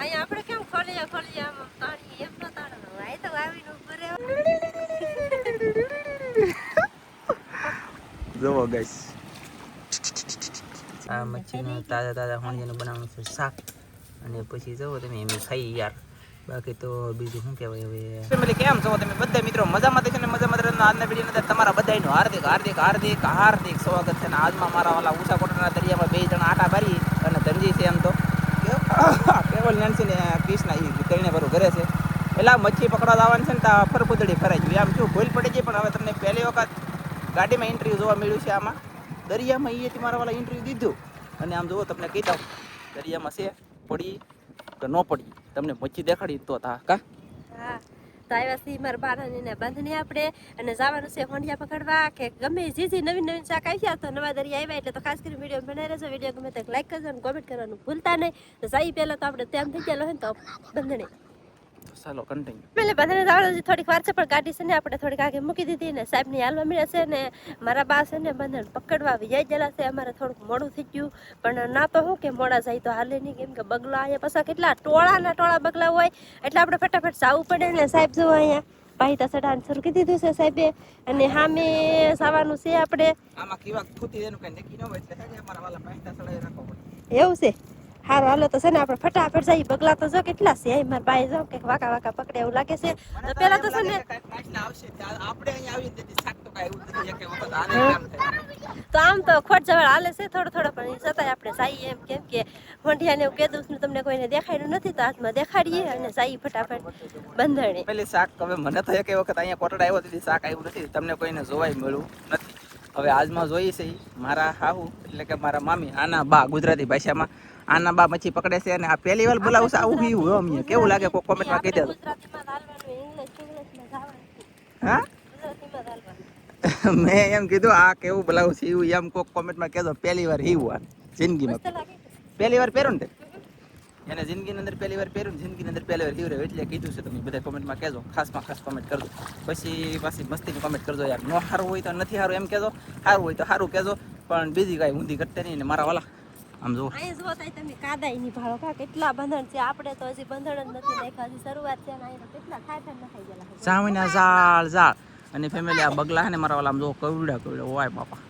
અહીંયા આપણે કેમ ખોલીએ ખોલીએ? આમ તાણી એમ ન તાણવાનું આ તો આવીને ઉપર જુઓ ગાઈસ આ મચ્છીનું તાજા તાજા હોણીનું બનાવવાનું છે શાક. અને પછી જુઓ તમે એમ ખાઈ યાર. બાકી તો બીજું શું કહેવાય હવે? ફેમિલી કેમ છો તમે? બધા મિત્રો મજામાં છે ને? મજામાં રહેજો આજના વીડિયો અંદર તમારા બધાનું હાર્દિક હાર્દિક હાર્દિક હાર્દિક સ્વાગત છે ને? આજમાં મારા વાલા ઉષા કોટના દરિયામાં બે જણા આટા ભરી અને ધનજી છે એમ તો. કેવલ નેન્સી ને કૃષ્ણ એ કરીને ભરું ઘરે છે. એટલે મચ્છી પકડવા જવાનું છે ને ત્યાં ફરફુદડી ફરાઈ ગયું. આમ શું ભૂલ પડી ગઈ, પણ હવે તમને પહેલી વખત ગાડીમાં ઇન્ટરવ્યૂ જોવા મળ્યું છે આમાં. દરિયામાં એ મારા વાળા ઇન્ટરવ્યૂ દીધું. અને આમ જુઓ તમને કહી દઉં દરિયામાં છે, પડી કે ન પડી, તમને મચ્છી દેખાડી તો તા, કા? હા. તો આવ્યા છીએ મારા બારાની બાંધણી આપણે. અને જવાનું છે હોંડિયા પકડવા, કે ગમે જે જે નવી નવીન શાક આવ્યા તો નવા દરિયા આવ્યા એટલે તો ખાસ કરીને વીડિયો બનાવી રહેજો. વીડિયો ગમે તો લાઈક કરજો અને કોમેન્ટ કરવાનું ભૂલતા નહીં. તો સાઈ પહેલાં તો આપણે તેમ થઈ ગયેલો હોય ને તો બંધણી. ચાલો કન્ટિન્યુ એટલે બધાને જવાનું હજી થોડીક વાર છે પણ ગાડી છે ને આપણે થોડીક આગળ મૂકી દીધી ને સાહેબની હાલવા મળે છે ને મારા બા છે ને બંધણ પકડવા વિજય ગયેલા છે. અમારે થોડુંક મોડું થઈ ગયું પણ ના તો હું કે મોડા જાય તો હાલે નહીં કેમ કે બગલા અહીંયા પાછા કેટલા ટોળાના ટોળા બગલા હોય એટલે આપણે ફટાફટ જવું પડે ને સાહેબ જો અહીંયા. પાહિતા આન્સર કીધી દીધું છે સાહેબે અને સામે સાવાનું છે આપણે. આમાં કેવા થૂતી એનું કઈ નક્કી ન હોય એટલે પડે. એવું છે? હારું હાલો તો છે ને આપણે ફટાફટ જઈએ. બગલા તો જો કેટલા છે. મારા ભાઈ જો કે વાકા વાકા પકડે એવું લાગે છે. તો પેલા તો છે ને તો આમ તો ખોટ જવાળ હાલે છે થોડો થોડો, પણ છતાંય આપણે સાઈ એમ કેમ કે મોઢિયાને એવું કહેતું છું તમને કોઈને દેખાડ્યું નથી, તો હાથમાં દેખાડીએ અને સાઈ ફટાફટ બંધણી પેલી શાક હવે મને તો એક વખત અહીંયા કોટડા આવ્યો તેથી શાક આવ્યું નથી તમને કોઈને જોવાય મળ્યું નથી. હવે આજમાં જોઈએ છે મારા હાહુ, એટલે કે મારા મામી, આના બા ગુજરાતી ભાષામાં આના બા મચ્છી પકડે છે અને આ પહેલી વાર બોલાવું છે આવું એવું અમને. કેવું લાગે કોઈ કોમેન્ટમાં કહી દેજો હા? મેં એમ કીધું આ કેવું બોલાવું છે એવું એમ કોઈક કોમેન્ટમાં કહેજો પહેલી વાર એવું આ જિંદગીમાં. પહેલી વાર પહેરું ને એને જિંદગીની અંદર પહેલી વાર પહેર્યું જિંદગી જિંદગીની અંદર પહેલી વાર લીવરે એટલે કીધું છે તમે બધા કોમેન્ટમાં કહેજો ખાસમાં ખાસ કોમેન્ટ કરજો. પછી પાછી મસ્તીની કોમેન્ટ કરજો યાર નો સારું હોય તો નથી સારું એમ કહેજો સારું હોય તો સારું કહેજો પણ બીજી કાંઈ ઊંધી કરતા નહીં ને મારા વાલા. આમ જો. અહીં જો થાય તમે કાદાઈ ની ભાળો કા કેટલા બંધણ છે. આપણે તો હજી બંધણ જ નથી નાખ્યા હજી શરૂઆત છે અને અહીંયા કેટલા ખાય નખાઈ ગયેલા છે. સામેના ઝાડ ઝાડ અને ફેમિલી આ બગલા છે ને મારા વાલા આમ જો કવડા કવડા ઓય બાપા.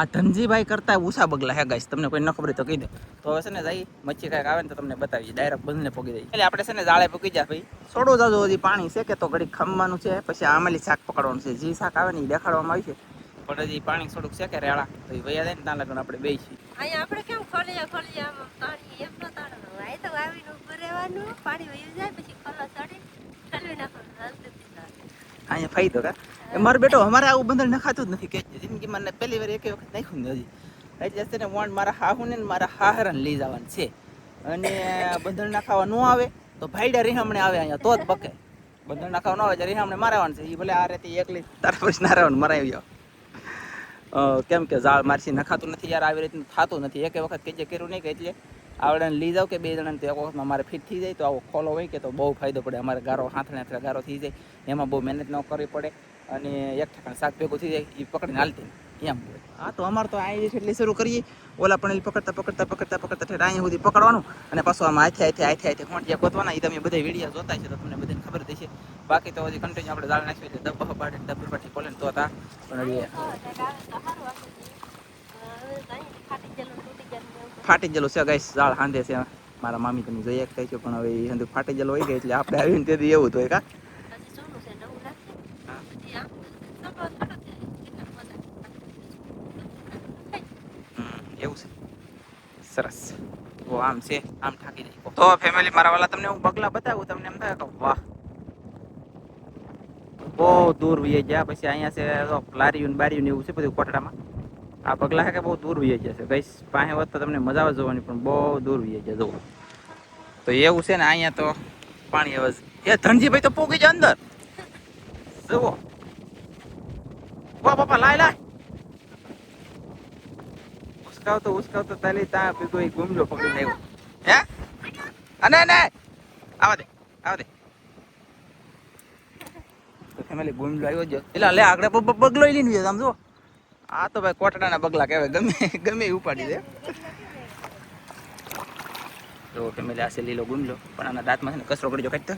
આ ધનજીભાઈ કરતા ઉષા બગલા હે ગાઈસ તમને કોઈ ન ખબર તો કહી દો. તો હવે છે ને જઈ મચ્છી કાંઈક આવે ને તો તમને બતાવી ડાયરેક્ટ બંધને પોગી દઈએ એટલે આપણે છે ને જાળે પોકી જાય ભાઈ. થોડું જાજો હજી પાણી છે કે તો ઘડી ખમવાનું છે પછી આમલી શાક પકડવાનું છે. જે શાક આવે ને એ દેખાડવામાં આવી છે. પણ હજી પાણી થોડુંક છે કે રેળા તો એ વૈયા જાય ને ત્યાં લગ્ન આપણે બે છીએ. અહીંયા આપણે કેમ ખોલીએ ખોલીએ આમ પાણી એમ ન તાણવાનું આ તો આવીને ઉભું રહેવાનું પાણી વયું જાય પછી ખોલો ચડી ઠલવી નાખવાનું અહીંયા ફાયદો કા? એ મારો બેટો અમારે આવું બંદર નખાતું જ નથી કે જિંદગીમાં ને પહેલી વાર એક વખત નાખ્યું ને હજી. એટલે છે ને વોન્ડ મારા હાહુને ને મારા હાહરાને લઈ જવાનું છે. અને બંદર નાખાવા ન આવે તો ભાઈડા રીહામણે આવે અહીંયા તો જ બકે. બંદર નાખાવા ન આવે તો રીહામણે મારાવાનું છે. એ ભલે આ રીતે એકલી તારા પછી નારાવાનું મરાવી જાવ કેમ કે ઝાડ મારસી નખાતું નથી, યાર આવી રીતનું થતું નથી. એક વખત કે જે કર્યું નહીં કે એટલે આવડે લઈ જાવ કે બે જણાને તો એક વખતમાં મારે ફિટ થઈ જાય, તો આવો ખોલો હોય કે તો બહુ ફાયદો પડે. અમારે ગારો હાથણે હાથણે ગારો થઈ જાય, એમાં બહુ મહેનત ન કરવી પડે અને એક ઠેકાણ શાક ભેગું થઈ જાય એ પકડીને હાલતી એમ હા, તો અમારે તો અહીં એટલી શરૂ કરીએ, ઓલા પણ પકડતા પકડતા પકડતા પકડતા ઠેઠ અહીંયા સુધી પકડવાનું અને પાછું આમાં હાથે હાથે હાથે હાથે ખોંટિયા ગોતવાના. એ તમે બધા વીડિયો જોતા છે તો તમને બધાને ખબર થશે બાકી તો હજી કન્ટિન્યુ આપણે દાળ નાખીએ એટલે દબ પાડે દબ પાટી ખોલે ને તો હતા પણ હજી હા, કંઈક આવે તો સારું આપણે. હવે તો અહીં ફાટી ગયેલું, તૂટી ગયેલું ને એવું. ફાટી ગયેલું છે ગાઈસ ઝાડ હાંધે છે મારા મામી તમે જોઈએ કહે છે પણ હવે એ હંધું ફાટી ગયેલું હોય ગઈ એટલે આપણે આવીને તેથી એવું તો હોય કા હજી જૂનું છે, નવું નાખીએ. હા. પછી આમ સફો થોડો થાય. કેટલા મજા. હમ, એવું છે સરસ તો આમ છે આમ ઠાકી જાય તો ફેમિલી મારા વાલા તમને હું બગલા બતાવું તમને એમ થાય કે વાહ બહુ દૂર વહી ગયા, પછી અહીંયા છે લારીયું બારીયું એવું છે બધું કોટડામાં. આ પગલા છે કે બહુ દૂર વહી ગયા છે. કઈ પાસે હોત તો તમને મજા આવે જોવાની, પણ બહુ દૂર વહી ગયા જોવો તો એવું છે ને અહીંયા તો પાણી હવે એ ધનજીભાઈ તો પોગી જાય અંદર. જુઓ. વાહ, બાપા, લાય લાય. ઉસકાવતો ઉસકાવતો તાલી તા પીગો ગુમલો પકડી આવ્યો. હે? અને ને આવા દે આવા દે. તો ફેમિલી ગુમલો આવ્યો જ. એટલે લે આગળ બગલો લઈને આમ જો આ તો ભાઈ કોટડાના બગલા કહેવાય. ગમે ગમે ઉપાડી દે. તો ફેમિલી આ છે લીલો ગુંડલો પણ આના દાંતમાં છે ને કચરો કરજો કાઢતો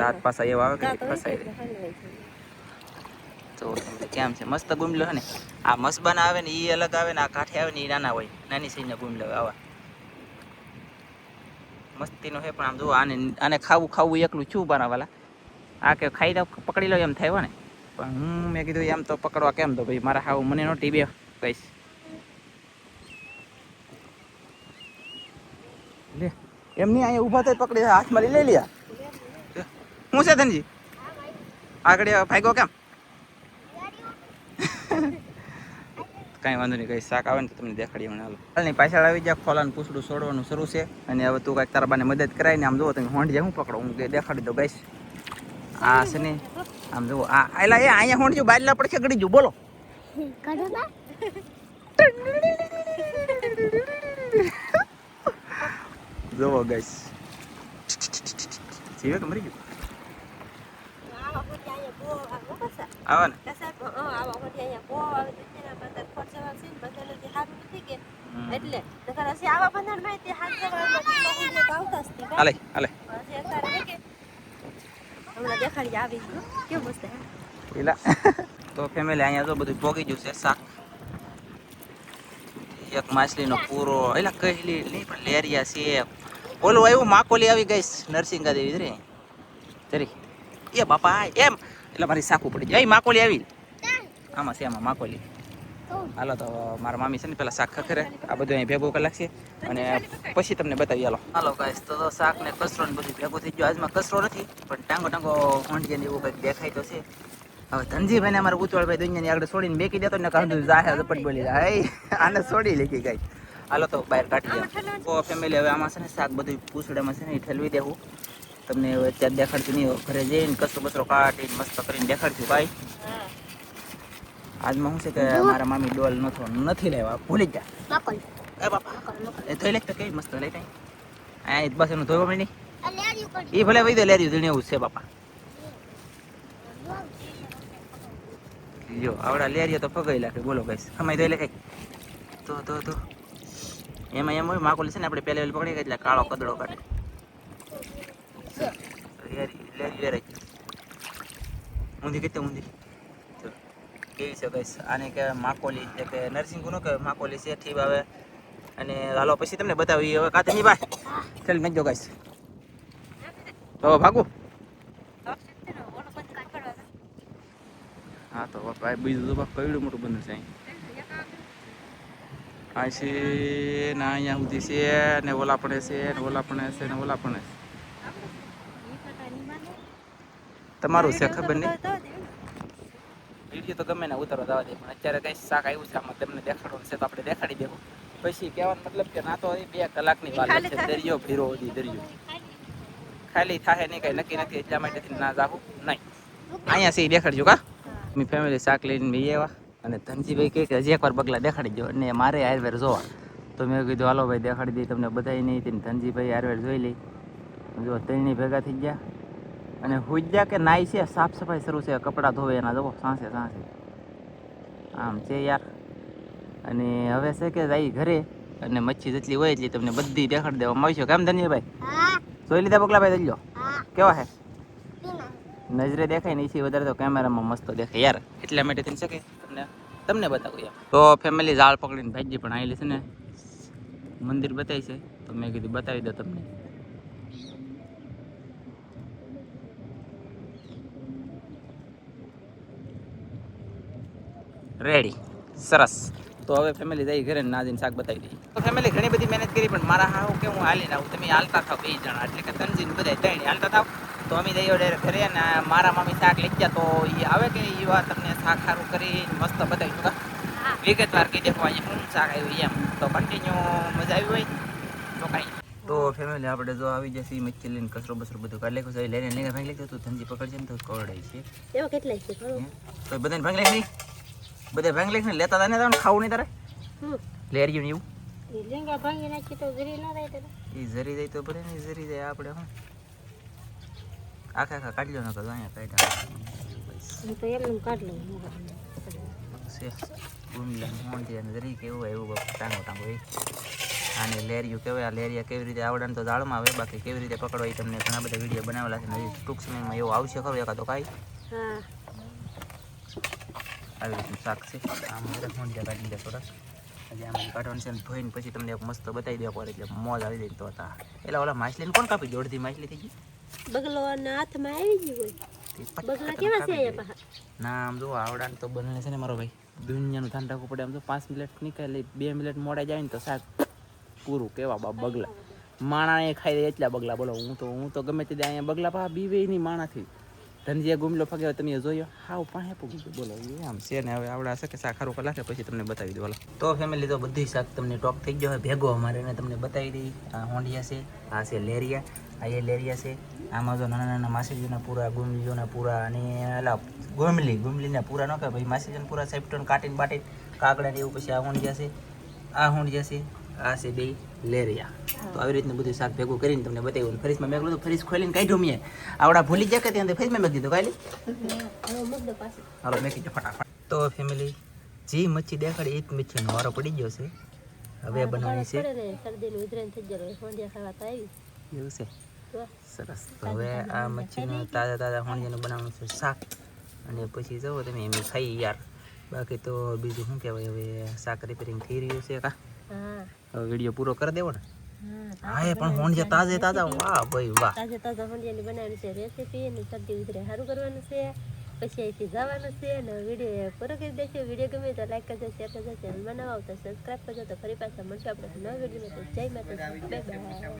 દાંત પાસા એવા આવે કે ફસાઈ તો કેમ છે? મસ્ત ગુમલો છે ને. આ મસ્બાના આવે ને એ અલગ આવે ને આ કાઠે આવે ને એ નાના હોય. નાની સાઈઝના ગુમલો આવા. મસ્તીનો છે, પણ આમ જુઓ, આને આને ખાવું ખાવું એકલું છું બનાવાલા આ કે ખાઈ દઉં, પકડી લો એમ થાય ને. પણ હું, મેં કીધું એમ તો પકડવા કેમ તો ભાઈ, મારા હાવ મને નહોતી બે કહીશ લે, એમ નહીં, અહીંયા ઊભા થઈ પકડી, હાથમાં લઈ લે હું છે, ધનજી? આગળ ભાગ્યો કેમ? કાંઈ વાંધો નહીં કઈ શાક આવે ને તો તમને દેખાડીએ મને હાલો. હાલની પાછળ આવી જાય ખોલાનું પૂછડું છોડવાનું શરૂ છે. અને હવે તું કાંઈક તારા બાને મદદ કરાય ને આમ જુઓ તમે હોંડ હું પકડો હું દેખાડી દો ગઈશ આ છે ને આમ જુઓ આ એટલે એ અહીંયા હોંડ જો બાજલા પડખે ગડી જો બોલો. જુઓ ગઈશ જીવે કે મરી ગયું? આવે ને. અહીંયા બહુ તો તેના માટે ખોટ જવાબ છે ને બધાને જે સારું નથી કે. એટલે નકર હજી આવા બંધનમાં તે હાથ જવામાં કેટલો ઊંડો તો આવતા જ તે હાલે હાલે. હજી અત્યારે કે. હમણાં દેખાડી આવી ગયું. કેવું મસ્ત પેલા તો ફેમિલી અહીંયા તો બધું ભોગી ગયું છે શાક. એક માછલીનો પૂરો એટલે કહેલી નહીં પણ લેરિયા છે. ઓલું આવ્યું માકોલી આવી ગઈ નરસિંગા દેવી રે તરી એ બાપા એમ. એટલે મારી સાકું પડી જાય એ માકોલી આવી. આમાં છે આમાં માકોલી. હાલો તો મારા મામી છે ને પેલા શાક ખખરે. આ બધું અહીં ભેગું કરી લાગશે અને પછી તમને બતાવી હાલો. હાલો ગાઈસ તો શાક ને કચરો ને બધું ભેગું થઈ ગયું. આજમાં કચરો નથી પણ ટાંગો ટાંગો હોંડિયા ને એવું કંઈક દેખાય તો છે. હવે ધનજીભાઈ ને અમારે ઉતવાળભાઈ દુનિયાની આગળ છોડીને બેકી દેતો ને કાંધું જાહે ઝપટ બોલી જાય. "હે, આને છોડી લેખી ગઈ હાલો તો બહાર કાઢી દે તો ફેમિલી હવે આમાં છે ને શાક બધું પૂછડામાં છે ને ઠલવી દેવું. તમને અત્યારે દેખાડતું નહીં ઘરે જઈને કચરો બચરો કાઢીને મસ્ત કરીને દેખાડશું. ભાઈ આજમાં શું છે કે મારા મામી ડોલ નથો નથી લેવા. ભૂલી ગયા. એ બાપા. એ થઈ લે તો કેવી મસ્ત લઈ આ જ બસ એનું ધોવા મળી એ ભલે વહી દે લેરી ધીણે એવું છે બાપા. લ્યો આવડા લેરીઓ તો ફગાઈ લાગે. બોલો ગાઈસ ખમાઈ થઈ લે કઈ તો તો તો એમાં એમ હોય માકોલી છે ને આપણે પહેલી પકડી ગઈ એટલે કાળો કદડો કાઢે. લેરી લેરી ઊંધી કેટલી ઊંધી? કેવી છે આને કે માકોલી, એટલે કે નરસિંહ ગુનો કે માકોલી છે ઠીબ આવે અને હાલો, પછી તમને બતાવી હવે કાતે ની ભાઈ. ચાલ મેજો ગાઈસ તો ભાગું. હા, તો ભાઈ બીજું તો બાપ કયું મોટું બંધ છે અહીં? ના ને અહીંયા સુધી છે ને ઓલા પણ છે ને ઓલા પણ છે ને ઓલા પણ છે. તમારું છે ખબર નહીં? વીડિયો તો ગમે ને ઉતારો દવા દે પણ અત્યારે કઈ શાક આવ્યું છે આમાં તમને દેખાડવાનું છે તો આપણે દેખાડી દેવું. પછી કહેવાનો મતલબ કે ના તો બે કલાકની વાત છે દરિયો ભીરો હતી દરિયો. ખાલી થાય નહીં કઈ નક્કી નથી એટલા માટે ના જાવું નહીં. અહીંયા સી દેખાડજો કા? મેં ફેમિલી શાક લઈને મેં આવ્યા અને ધનજીભાઈ કહે કે હજી એકવાર બગલા દેખાડી દો. અને મારે આયુર્વેદ જોવા. તો મેં કીધું હાલો ભાઈ દેખાડી દઈ તમને બધાય નહીં. ધનજીભાઈ આયુર્વેદ જોઈ લઈ. જો ત્રણેય ભેગા થઈ ગયા. અને હુજ્યા કે નાઈ છે સાફ સફાઈ શરૂ છે કપડાં ધોવે એના જવો સાંસે સાંસે આમ છે યાર. અને હવે છે કે જાય ઘરે અને મચ્છી જેટલી હોય એટલી તમને બધી દેખાડી દેવામાં આવશે કેમ ધનજીભાઈ જોઈ લીધા પગલા ભાઈ દલ્યો કેવા હે? નજરે દેખાય ને એથી વધારે તો કેમેરામાં મસ્ત દેખાય. યાર એટલા માટે થઈ શકે તમને તમને બતાવું યાર. તો ફેમિલી ઝાડ પકડીને ભાઈજી પણ આવેલી છે ને મંદિર બતાવી છે. તો મેં કીધું બતાવી દો તમને. રેડી સરસ. તો હવે ફેમિલી જઈ ઘરે નાજીને શાક બતાવી દઈએ. તો ફેમિલી ઘણી બધી મહેનત કરી પણ મારા હાવ કે હું હાલીને આવું? તમે હાલતા થાવ બે જણા એટલે કે તનજીને બધા ત્રણ હાલતા થાવ. તો અમે જઈએ ડાયરેક્ટ ઘરે અને મારા મમ્મી શાક લઈ ગયા તો એ આવે કે એ વાત તમને શાક સારું કરી મસ્ત બતાવી કા વિગતવાર કહી દેખો અહીંયા શું શાક આવ્યું એમ. તો કન્ટિન્યુ મજા આવી હોય? તો કાંઈ તો ફેમિલી આપણે જો આવી જશે એ મચ્છી લઈને કચરો બસરો બધું કાઢી લેખું લઈને લઈને ભાંગી લેખું તું ધનજી પકડજે ને તો કવડાય છે. એવા કેટલા છે તો બધાને ભાંગી લેખી બધા ભાંગ લેખ ને લેતા હતા ને તારે ખાવું નહીં તારે? લેર ગયું એવું? એ ભાંગી નાખી તો ગરી ના થાય એ ઝરી જાય તો ભલે ને ઈ જાય આપણે શું આખા આખા કાઢી લો ને અહીંયા કાઢ્યા તો એમને કાઢ લઉં છે અને જરી કેવું હોય એવું બાપા ટાંગો ટાંગો હોય. આને લેરિયું કહેવાય આ લેરિયા કેવી રીતે આવડે તો દાળમાં આવે બાકી કેવી રીતે પકડવા એ તમને ઘણા બધા વીડિયો બનાવેલા છે ટૂંક સમયમાં એવું આવશે ખરું એકાદો કાંઈ. હા. આવી રીતનું શાક છે. આમ બધા મોંઢિયા કાઢી દે થોડા આજે આમ કાઢવાનું છે ધોઈને પછી તમને એક મસ્ત બતાવી દેવા પડે એટલે મોજ આવી જાય તો હતા એટલે ઓલા માછલીને કોણ કાપી? દે અડધી માછલી થઈ ગઈ? બગલો ના હાથમાં આવી ગઈ હોય. બગલા કેવા છે ના આમ જો આવડાને તો બને છે ને મારો ભાઈ. દુનિયાનું ધ્યાન રાખવું પડે. આમ તો પાંચ મિનિટ નીકળે બે મિનિટ મોડા જાય ને તો શાક પૂરું કેવા બાપ બગલા. માણા ખાઈ દે એટલા બગલા. બોલો હું તો હું તો ગમે તે અહીંયા બગલા પા બીવે નહીં માણાથી. ધનજીયા ગુમલો ફગ્યો તમે જોયો? હાવ પાસે પૂગી ગયો બોલો આમ છે ને, હવે આવડા હશે કે શાક સારું કલાકે પછી તમને બતાવી દો તો ફેમિલી તો બધી શાક તમને ટોક થઈ ગયો ભેગો અમારે એને તમને બતાવી દઈ. આ હોંડિયા છે, આ છે લેરિયા, આ એ લેરિયા છે. આમાં જો નાના નાના માસીજીના પૂરા, ગુમલીઓના પૂરા અને એલા ગુમલી, ગુમલીના પૂરા ન કહે ભાઈ માસીજીના પૂરા સેપ્ટન કાટીને બાટીને કાગડા ને એવું, પછી આ હોંડિયા છે, આ હોંડિયા છે. આ છે બે લેરિયા. તો આવી રીતનું બધું શાક ભેગું કરીને તમને બતાવ્યું. ફરીસમાં મેં કીધું ફરીસ ખોલીને કાઢ્યું મેં. આવડા ભૂલી જાય કે ત્યાં ફરીસમાં મેં દીધું કાલી હાલો મેં કીધું ફટાફટ. તો ફેમિલી જે મચ્છી દેખાડી એ જ મચ્છીનો વારો પડી ગયો છે. હવે બનાવવાની છે. તો એવું છે. સરસ. હવે આ મચ્છીનું તાજા તાજા હોણીયાનું બનાવવાનું છે શાક. અને પછી જવો તમે એમ ખાઈ યાર. બાકી તો બીજું શું કહેવાય હવે શાક રિપેરિંગ થઈ રહ્યું છે કા હા. હવે વીડિયો પૂરો કરી દેવો ને? હા એ પણ હોણીયા તાજે તાજા. વાહ ભાઈ વાહ. તાજા તાજા હોંડિયાની બનાવી છે રેસીપી અને સબ્જી ઉતરે સારું કરવાનું છે. પછી અહીંથી જવાનું છે અને વીડિયો પૂરો કરી દેશે વીડિયો ગમે તો લાઈક કરજો શેર કરજો. ચેનલ બનાવો તો સબસ્ક્રાઈબ કરજો. તો ફરી પાછા મળશે આપણે નવા વિડીયોમાં. તો જય માતા બાય બાય